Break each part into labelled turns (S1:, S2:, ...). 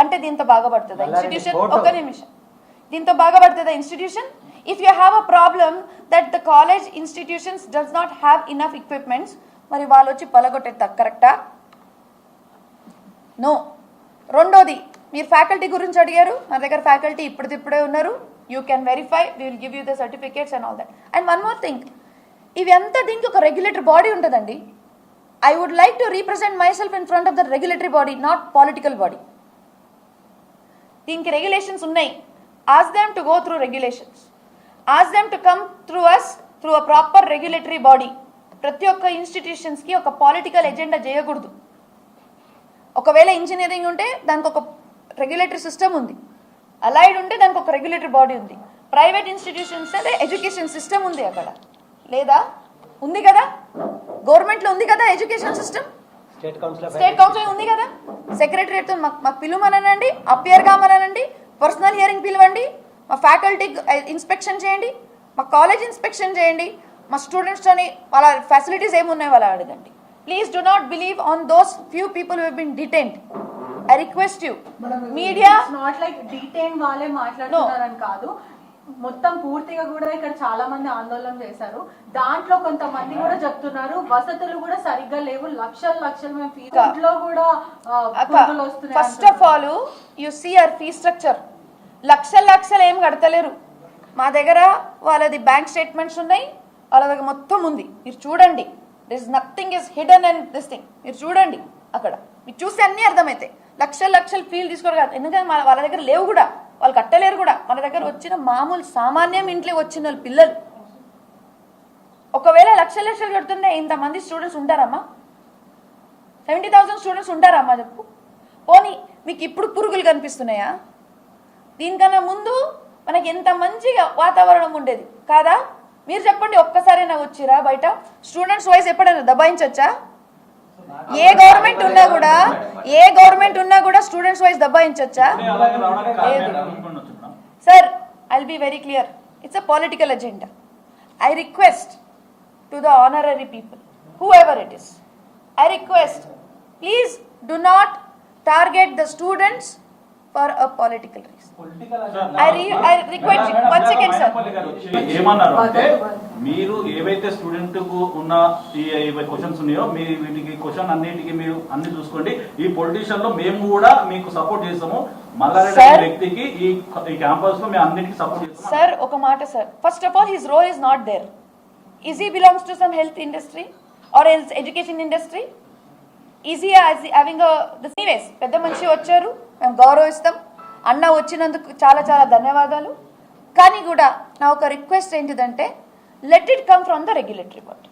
S1: అంటే దీంతో బాగుపడుతుందా
S2: అలాగే
S1: ఇన్స్టిట్యూషన్. ఒక్క నిమిషం. దీంతో బాగుపడుతుందా institution if you have a problem that the college institutions does not have enough equipments మరి వాళ్ళు వచ్చి పలగొట్టేది కరెక్టా నో రెండోది మీరు ఫ్యాకల్టీ గురించి అడిగారు మన దగ్గర ఫ్యాకల్టీ ఇప్పుడిప్పుడే ఉన్నారు you can verify we will give you the certificates and all that and one more thing ఇవి అంతా దీనికి ఒక రెగ్యులేటరీ బాడీ ఉంటుందండి. I would like to represent myself in front of the regulatory body not political body దీనికి regulations ఉన్నాయి. Ask them to go through regulations ask them to come through us through a proper regulatory body ప్రతి ఒక్క ఇన్స్టిట్యూషన్స్కి ఒక political agenda చేయకూడదు. ఒకవేళ engineering ఉంటే దానికి ఒక రెగ్యులేటరీ సిస్టమ్ ఉంది. అలైడ్ ఉంటే దానికి ఒక రెగ్యులేటరీ బాడీ ఉంది. ప్రైవేట్ ఇన్స్టిట్యూషన్స్ అయితే ఎడ్యుకేషన్ సిస్టమ్ ఉంది అక్కడ. లేదా? ఉంది కదా? గవర్నమెంట్లో ఉంది కదా ఎడ్యుకేషన్ సిస్టమ్
S2: స్టేట్ కౌన్సిల్
S1: ఉంది కదా? సెక్రటరియట్తో మాకు మాకు పిలువమనండి అపియర్ కామనండి పర్సనల్ హియరింగ్ పిలవండి మా ఫ్యాకల్టీ ఇన్స్పెక్షన్ చేయండి మా కాలేజ్ ఇన్స్పెక్షన్ చేయండి మా స్టూడెంట్స్తోని వాళ్ళ ఫెసిలిటీస్ ఏమున్నాయి వాళ్ళ అడగండి. Please do not believe on those few people have been detained I request you media
S3: not like detain వాళ్ళే మాట్లాడుతున్నారని కాదు. మొత్తం పూర్తిగా కూడా ఇక్కడ చాలా మంది ఆందోళన చేశారు. దాంట్లో కొంతమంది కూడా చెప్తున్నారు. వసతులు కూడా సరిగ్గా లేవు. లక్షలు లక్షలు మేము ఫీజు లో కూడా
S1: first of all you see our fee structure లక్షల లక్షలు ఏం కడతలేరు. మా దగ్గర వాళ్ళది బ్యాంక్ స్టేట్మెంట్స్ ఉన్నాయి. వాళ్ళ దగ్గర మొత్తం ఉంది. మీరు చూడండి. This nothing is hidden and this thing మీరు చూడండి అక్కడ. మీరు చూస్తే అన్నీ అర్థమవుతాయి లక్షల లక్షలు ఫీల్ తీసుకోరు కాదు. ఎందుకంటే వాళ్ళ దగ్గర లేవు కూడా. వాళ్ళు కట్టలేరు కూడా. మన దగ్గర వచ్చిన మామూలు సామాన్యం ఇంట్లో వచ్చిన వాళ్ళు పిల్లలు. ఒకవేళ లక్ష లక్షలు కడుతుంటే ఇంతమంది స్టూడెంట్స్ ఉంటారమ్మా. సెవెంటీ థౌసండ్ స్టూడెంట్స్ ఉంటారమ్మా చెప్పు. పోనీ మీకు ఇప్పుడు పురుగులు కనిపిస్తున్నాయా? దీనికన్నా ముందు మనకి ఎంత మంచిగా వాతావరణం ఉండేది. కాదా? మీరు చెప్పండి ఒక్కసారైనా వచ్చిరా బయట? స్టూడెంట్స్ వైస్ ఎప్పుడైనా దబాయించవచ్చా ఏ గవర్నమెంట్ ఉన్నా కూడా ఏ గవర్నమెంట్ ఉన్నా కూడా students wise
S4: వచ్చున్నాం
S1: sir I'll be very clear it's a political agenda I request to the honorary people whoever it is I request please do not target the students for a political reason I re- I request you-
S4: మీరు ఏవైతే స్టూడెంట్కు ఉన్న ఈ questions ఉన్నాయో మీ వీటికి question అన్నిటికీ మీరు అన్ని చూసుకోండి. ఈ పొలిటీషియన్లో మేము కూడా మీకు సపోర్ట్ చేస్తాము. మల్లారెడ్డి వ్యక్తికి ఈ క్యాంపస్లో మేము అన్నిటికీ సపోర్ట్ చేస్తాము.
S1: సార్ ఒక మాట sir first of all his role is not there is belongs to some health industry or else education industry easy having anyways పెద్ద మనిషి వచ్చారు మేము గౌరవిస్తాం. అన్న వచ్చినందుకు చాలా చాలా ధన్యవాదాలు. కానీ కూడా నా ఒక రిక్వెస్ట్ ఏంటిదంటే let it come from the regulatory body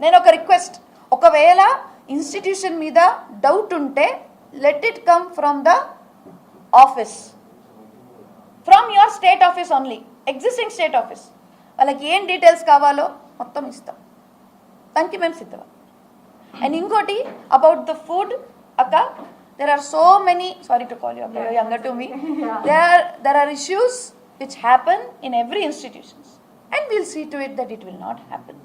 S1: నేను ఒక రిక్వెస్ట్ ఒకవేళ ఇన్స్టిట్యూషన్ మీద డౌట్ ఉంటే let it come from the office from your state office only existing state office వాళ్ళకి ఏం డీటెయిల్స్ కావాలో మొత్తం ఇస్తాం. దానికి మేము సిద్ధం అండ్ ఇంకోటి అబౌట్ ద ఫుడ్ అక్క there are so many sorry to call you younger to me there are there are issues which happen in every institutions and will see to it that it will not happen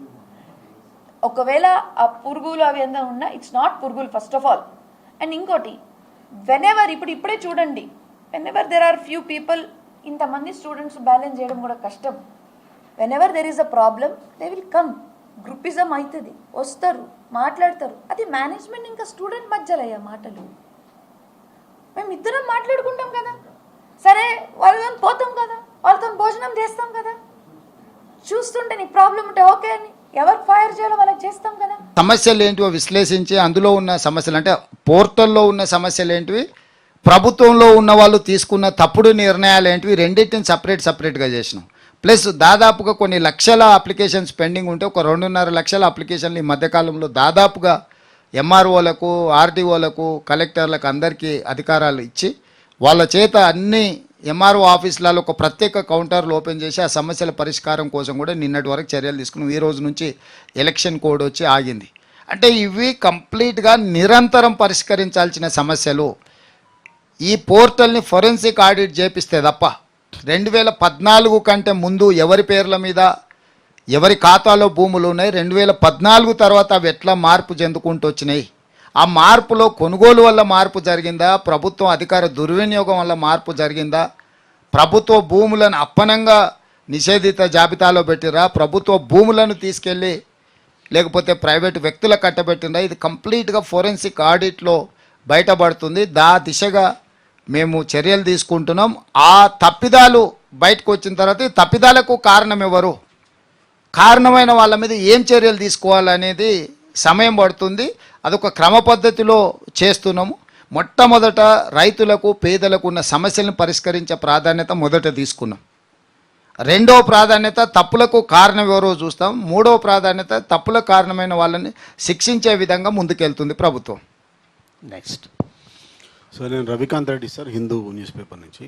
S1: ఒకవేళ ఆ పురుగులు అవి ఎంత ఉన్నా it's not పురుగులు first of all and ఇంకోటి whenever ఇప్పుడు ఇప్పుడే చూడండి. Whenever there are few people ఇంతమంది స్టూడెంట్స్ బ్యాలెన్స్ చేయడం కూడా కష్టం. Whenever there is a problem they will come groupism అవుతుంది వస్తారు మాట్లాడతారు. అది మేనేజ్మెంట్ ఇంకా స్టూడెంట్ మధ్యలో అయ్యా మాటలు. మేము ఇద్దరం మాట్లాడుకుంటాం కదా. సరే వాళ్ళతో పోతాం కదా. వాళ్ళతో భోజనం చేస్తాం కదా. చూస్తుంటే నీ ప్రాబ్లం ఉంటే ఓకే అని. ఎవరు ఫైర్ చేయాలో వాళ్ళకి చేస్తాం కదా.
S5: సమస్యలు ఏంటివో విశ్లేషించి అందులో ఉన్న సమస్యలు అంటే పోర్టల్లో ఉన్న సమస్యలు ఏంటివి? ప్రభుత్వంలో ఉన్న వాళ్ళు తీసుకున్న తప్పుడు నిర్ణయాలు ఏంటివి? రెండింటిని సపరేట్ సపరేట్గా చేసినాం. ప్లస్ దాదాపుగా కొన్ని లక్షల అప్లికేషన్స్ పెండింగ్ ఉంటే ఒక రెండున్నర లక్షల అప్లికేషన్లు ఈ మధ్యకాలంలో దాదాపుగా ఎంఆర్ఓలకు ఆర్డీఓలకు కలెక్టర్లకు అందరికీ అధికారాలు ఇచ్చి వాళ్ళ చేత అన్ని ఎంఆర్ఓ ఆఫీసులలో ఒక ప్రత్యేక కౌంటర్లు ఓపెన్ చేసి ఆ సమస్యల పరిష్కారం కోసం కూడా నిన్నటి వరకు చర్యలు తీసుకున్నాం. ఈ రోజు నుంచి ఎలక్షన్ కోడ్ వచ్చి ఆగింది. అంటే ఇవి కంప్లీట్గా నిరంతరం పరిష్కరించాల్సిన సమస్యలు. ఈ పోర్టల్ని ఫొరెన్సిక్ ఆడిట్ చేపిస్తే తప్ప రెండు వేల పద్నాలుగు కంటే ముందు ఎవరి పేర్ల మీద ఎవరి ఖాతాలో భూములు ఉన్నాయి రెండు వేల పద్నాలుగు తర్వాత అవి ఎట్లా మార్పు చెందుకుంటూ వచ్చినాయి? ఆ మార్పులో కొనుగోలు వల్ల మార్పు జరిగిందా? ప్రభుత్వం అధికార దుర్వినియోగం వల్ల మార్పు జరిగిందా? ప్రభుత్వ భూములను అప్పనంగా నిషేధిత జాబితాలో పెట్టిరా? ప్రభుత్వ భూములను తీసుకెళ్ళి లేకపోతే ప్రైవేటు వ్యక్తుల కట్టబెట్టిందా? ఇది కంప్లీట్గా ఫోరెన్సిక్ ఆడిట్లో బయటపడుతుంది. దా దిశగా మేము చర్యలు తీసుకుంటున్నాం. ఆ తప్పిదాలు బయటకు వచ్చిన తర్వాత ఈ తప్పిదాలకు కారణం ఎవరు? కారణమైన వాళ్ళ మీద ఏం చర్యలు తీసుకోవాలనేది సమయం పడుతుంది. అదొక క్రమ పద్ధతిలో చేస్తున్నాము. మొట్టమొదట రైతులకు పేదలకు ఉన్న సమస్యలను పరిష్కరించే ప్రాధాన్యత మొదట తీసుకున్నాం. రెండవ ప్రాధాన్యత తప్పులకు కారణం ఎవరో చూస్తాం. మూడవ ప్రాధాన్యత తప్పులకు కారణమైన వాళ్ళని శిక్షించే విధంగా ముందుకెళ్తుంది ప్రభుత్వం.
S2: నెక్స్ట్
S6: సార్ నేను Ravikanth Reddy sir Hindu news paper నుంచి.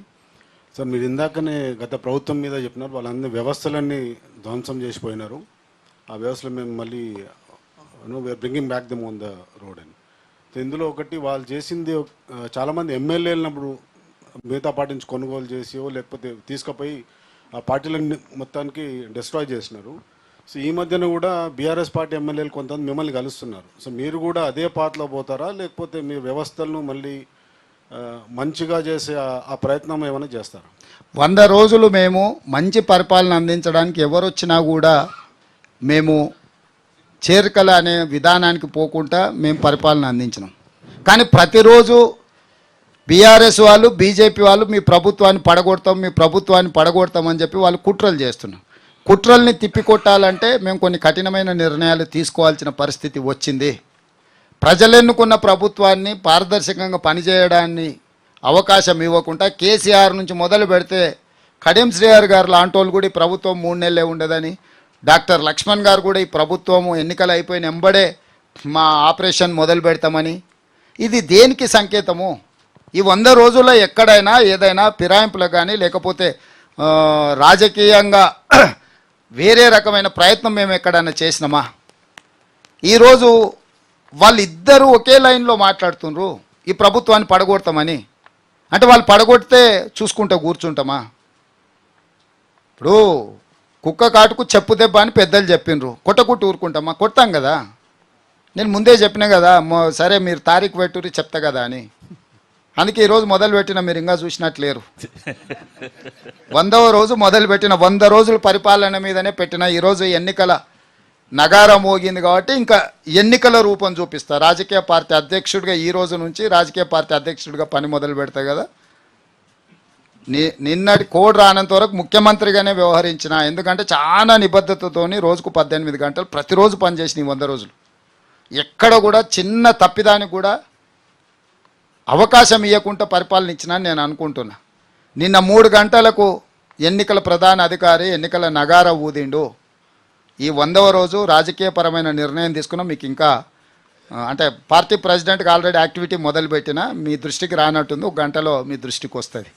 S6: సార్ మీరు ఇందాకనే గత ప్రభుత్వం మీద చెప్పినారు వాళ్ళందరి వ్యవస్థలన్నీ ధ్వంసం చేసిపోయినారు. ఆ వ్యవస్థలు మేము మళ్ళీ no we are bringing back them on the road అని సో ఇందులో ఒకటి వాళ్ళు చేసింది చాలామంది ఎమ్మెల్యే వెళ్ళినప్పుడు మిగతా పార్టీ నుంచి కొనుగోలు చేసియో లేకపోతే తీసుకుపోయి ఆ పార్టీలను మొత్తానికి డిస్ట్రాయ్ చేసినారు. సో ఈ మధ్యన కూడా బీఆర్ఎస్ పార్టీ ఎమ్మెల్యేలు కొంతమంది మిమ్మల్ని కలుస్తున్నారు. సో మీరు కూడా అదే పాటలో పోతారా? లేకపోతే మీ వ్యవస్థలను మళ్ళీ మంచిగా చేసే ఆ ప్రయత్నం ఏమైనా చేస్తారా?
S5: వంద రోజులు మేము మంచి పరిపాలన అందించడానికి ఎవరు వచ్చినా కూడా మేము చేరికల అనే విధానానికి పోకుండా మేము పరిపాలన అందించినాం. కానీ ప్రతిరోజు బీఆర్ఎస్ వాళ్ళు బీజేపీ వాళ్ళు మీ ప్రభుత్వాన్ని పడగొడతాం మీ ప్రభుత్వాన్ని పడగొడతామని చెప్పి వాళ్ళు కుట్రలు చేస్తున్నారు. కుట్రల్ని తిప్పికొట్టాలంటే మేము కొన్ని కఠినమైన నిర్ణయాలు తీసుకోవాల్సిన పరిస్థితి వచ్చింది. ప్రజలెన్నుకున్న ప్రభుత్వాన్ని పారదర్శకంగా పనిచేయడాన్ని అవకాశం ఇవ్వకుండా కేసీఆర్ నుంచి మొదలు పెడితే కడియం శ్రీహర్ గారు లాంటి వాళ్ళు కూడా ప్రభుత్వం మూడు నెలలే ఉండదని డాక్టర్ లక్ష్మణ్ గారు కూడా ఈ ప్రభుత్వము ఎన్నికలు అయిపోయిన ఎంబడే మా ఆపరేషన్ మొదలు పెడతామని. ఇది దేనికి సంకేతము? ఈ వంద రోజుల్లో ఎక్కడైనా ఏదైనా ఫిరాయింపులు కానీ లేకపోతే రాజకీయంగా వేరే రకమైన ప్రయత్నం మేము ఎక్కడైనా చేసినామా? ఈరోజు వాళ్ళిద్దరూ ఒకే లైన్లో మాట్లాడుతుండ్రు ఈ ప్రభుత్వాన్ని పడగొడతామని. అంటే వాళ్ళు పడగొడితే చూసుకుంటూ కూర్చుంటామా? ఇప్పుడు కుక్క కాటుకు చెప్పు దెబ్బ అని పెద్దలు చెప్పిండ్రు. కొట్టకుట్టు ఊరుకుంటామా? కొడతాం కదా. నేను ముందే చెప్పిన కదా సరే మీరు తారీఖు పెట్టుర్రి చెప్తా కదా అని. అందుకే ఈరోజు మొదలు పెట్టిన మీరు ఇంకా చూసినట్లేరు. వందవ రోజు మొదలు పెట్టిన వంద రోజుల పరిపాలన మీదనే పెట్టిన ఈరోజు ఎన్నికల నగారం మోగింది కాబట్టి ఇంకా ఎన్నికల రూపం చూపిస్తా. రాజకీయ పార్టీ అధ్యక్షుడిగా ఈ రోజు నుంచి రాజకీయ పార్టీ అధ్యక్షుడిగా పని మొదలు పెడతా కదా. నిన్నటి కోడ్ రానంత వరకు ముఖ్యమంత్రిగానే వ్యవహరించిన ఎందుకంటే చాలా నిబద్ధతతోని రోజుకు పద్దెనిమిది గంటలు ప్రతిరోజు పనిచేసిన ఈ వంద రోజులు. ఎక్కడ కూడా చిన్న తప్పిదానికి కూడా అవకాశం ఇవ్వకుండా పరిపాలన ఇచ్చినా నేను అనుకుంటున్నా. నిన్న మూడు గంటలకు ఎన్నికల ప్రధాన అధికారి ఎన్నికల నగార ఊదిండు. ఈ వందవ రోజు రాజకీయపరమైన నిర్ణయం తీసుకున్న మీకు ఇంకా అంటే పార్టీ ప్రెసిడెంట్కి ఆల్రెడీ యాక్టివిటీ మొదలుపెట్టిన మీ దృష్టికి రానట్టుంది ఒక గంటలో మీ దృష్టికి వస్తుంది.